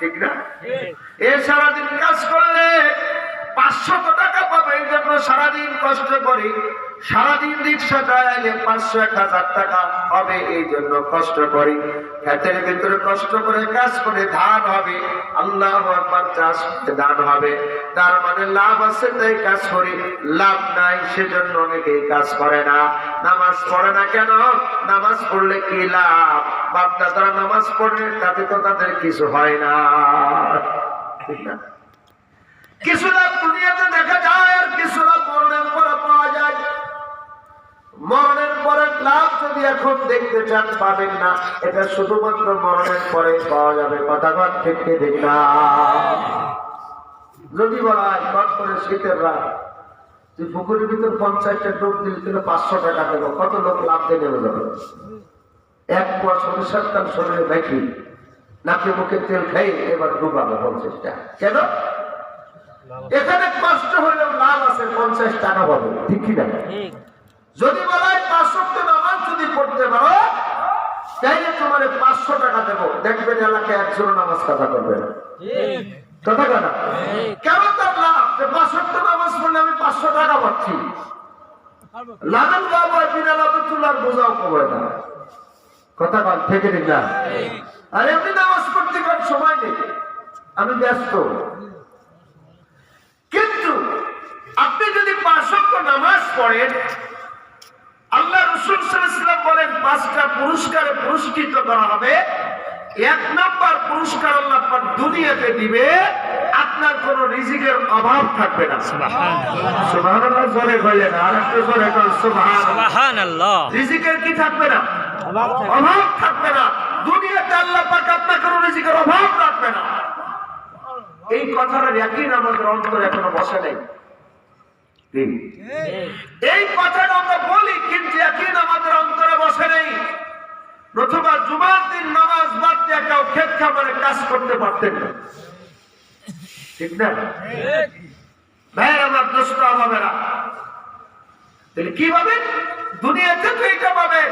ঠিক না? এ সারাদিন কাজ করলে পাঁচশত টাকা পাবে এই জন্য সারাদিন কষ্ট করি সারাদিন রিক্সা চালাইলে পাঁচশো এক হাজার টাকা হবে এই জন্য কষ্ট করি। ক্ষেতের ভিতরে কষ্ট করে কাজ করে ধান হবে। আল্লাহ একবার চাষ ধান হবে। তার মানে লাভ আছে তাই কাজ করি। লাভ নাই সেজন্য অনেকেই কাজ করে না। নামাজ পড়ে না কেন? নামাজ পড়লে কি লাভ? বাপ দাদারা নামাজ পড়লে তাতে তো তাদের কিছু হয় না। ঠিক না? কিছু লাভ দুনিয়াতে দেখা যায় আর কিছু লাভ মরণের পরে পাওয়া যায়। মরণের পরে লাভ যদি এখন দেখতে চান, পাবেন না। এটা শুধুমাত্র মরণের পরে পাওয়া যাবে। কথা কর ঠিক না? যদি বলা হয় কট করে শীতের রাত, তুই পুকুরের ভিতর পঞ্চায়েতটা ডুব দিলে তুই পাঁচশো টাকা দেবো। কত লোক লাভ দিয়ে নেমে যাবে? এক পোয়া সরিষার তার শরীরে দেখি নাকে মুখে তেল খাই, এবার ডুবাবে পঞ্চাশটা। কেন? এখানে কষ্ট হলেও লাভ আছে পঞ্চাশ টাকা পাবে ঠিক কিনা? যদি বলা হয় পাঁচশো নামাজ যদি পড়তে পারো তাইলে তোমার পাঁচশো টাকা দেবো। দেখবেন এলাকায় একজন নামাজ কাজা করবে না। কথা কেনা কেন তার লাভ? যে নামাজ পড়লে আমি পাঁচশো টাকা পাচ্ছি। লাগান বাবা বিনা লাভে তুলার বোঝাও কবে না। কথা বল থেকে দিন না আর এমনি নামাজ পড়তে সময় নেই। আমি ব্যস্ত কিন্তু আপনি যদি পাঁচক্য নামাজ আল্লাহ রসুল সাল্লাম বলেন পাঁচটা পুরস্কারে পুরস্কৃত করা হবে। এক নাম্বার পুরস্কার আল্লাহ পাক দুনিয়াতে দিবে আপনার কোন রিজিকের অভাব থাকবে না। সুবহানাল্লাহ। জোরে কইলেন আর একটু জোরে কর সুবহানাল্লাহ। সুবহানাল্লাহ। রিজিকের কি থাকবে না? অভাব থাকবে। না। দুনিয়াতে আল্লাহ পাক আপনার কোন রিজিকের অভাব রাখবে না। এই কথাটা একই আমাদের অন্তরে এখনও বসে নেই। এই কথাটা আমরা বলি কিন্তু একদিন আমাদের অন্তরে বসে নেই। নতুবা জুমার দিন নামাজ বাদ দিয়ে কেউ ক্ষেত খাবারে কাজ করতে পারতেন না। ঠিক না? ভাই আমার দোস্ত আমাদেরা তাহলে কি পাবেন দুনিয়াতে তো এটা পাবেন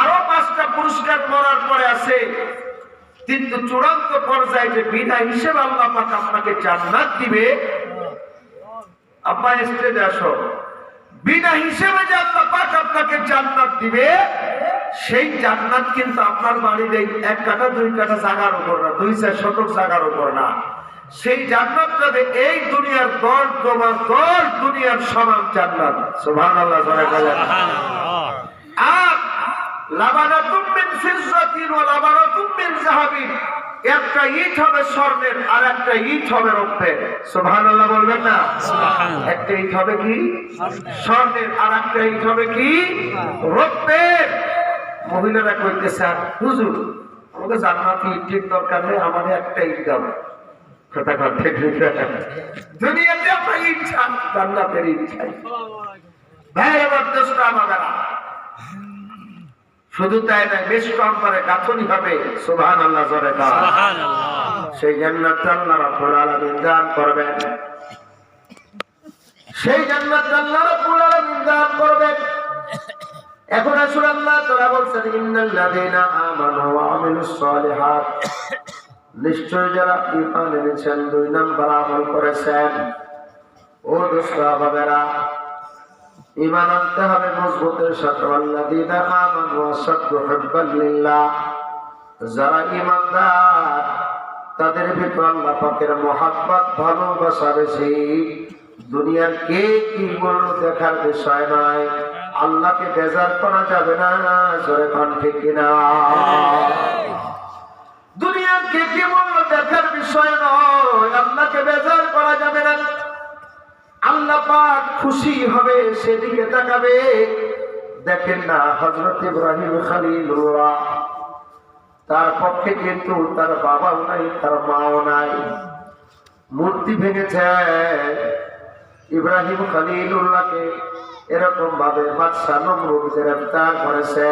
আরও পাঁচটা পুরস্কার করার পরে আছে। কিন্তু চূড়ান্ত পর্যায়ে যে বিনা হিসেবে আল্লাহ আপনাকে জান্নাত দিবে আব্বা স্টেজে আসো। বিনা হিসেবে যে আল্লাহ পাক আপনাকে জান্নাত দিবে সেই জান্নাত কিন্তু আপনার বাড়ির এই এক কাটা দুই কাটা জায়গার উপর না দুই চার শতক জায়গার উপর না। সেই জান্নাতটা যে এই দুনিয়ার দশ তোমার দশ দুনিয়ার সমান জান্নাত। বলেন সুবহানাল্লাহ। আর লাবানাতুম মিন ফিজ্জাতিন ওয়া লাবানাতুম মিন যাহাবিন। একটা ইট হবে স্বর্ণের আর একটা ইট হবে রৌপ্যের সুবহানাল্লাহ বলবেন না? একটা ইট হবে কি? স্বর্ণের আর একটা ইট হবে কি? রৌপ্যের মহিলারা কইতেছে স্যার হুজুর আমাকে জান্নাতি ইটের দরকার নেই আমাদের একটা ইট দাও। কথা কথা দুনিয়াতে আমরা ইট চান জান্নাতের ইট চাই। ভাই আমার দোষটা আমাদের। শুধু তাই নয় বেশ কম করে গাঁথনি হবে। সুবহান আল্লাহ জোরে সেই জান্নাত আল্লাহ রাব্বুল আলামিন দান করবেন। সেই জান্নাত আল্লাহ রাব্বুল আলামিন দান করবেন। এখন আসুন আল্লাহ তাআলা বলছেন ইন্নাল আমানু ওয়া আমিলুস সালিহাত। নিশ্চয় যারা ঈমান এনেছেন দুই নম্বর আমল করেছেন। ও দোস্ত বাবেরা ইমান আনতে হবে মজবুতের সাথে। আল্লাযিনা আমানু হুব্বান লিল্লাহ। যারা ইমানদার তাদের ভিতর আল্লাহ পাকের মহাব্বত, ভালোবাসা বেশি। দুনিয়ার কে কি বলল দেখার বিষয় নয় আল্লাহকে বেজার করা যাবে না, জোরে কন ঠিক কিনা? দুনিয়ার কে কি বলল দেখার বিষয় নয় আল্লাহকে বেজার করা যাবে আল্লাহ পাক খুশি হবে, সেদিকে তাকাবে। দেখেন না হজরত ইব্রাহিম খালিলুল্লাহ, তার পক্ষে কিন্তু তার বাবাও নাই, তার মাও নাই। মূর্তি ভেঙেছে। ইব্রাহিম খালিলুল্লাহকে এরকম ভাবে বাদশাহ নমরুদ গ্রেফতার করেছে।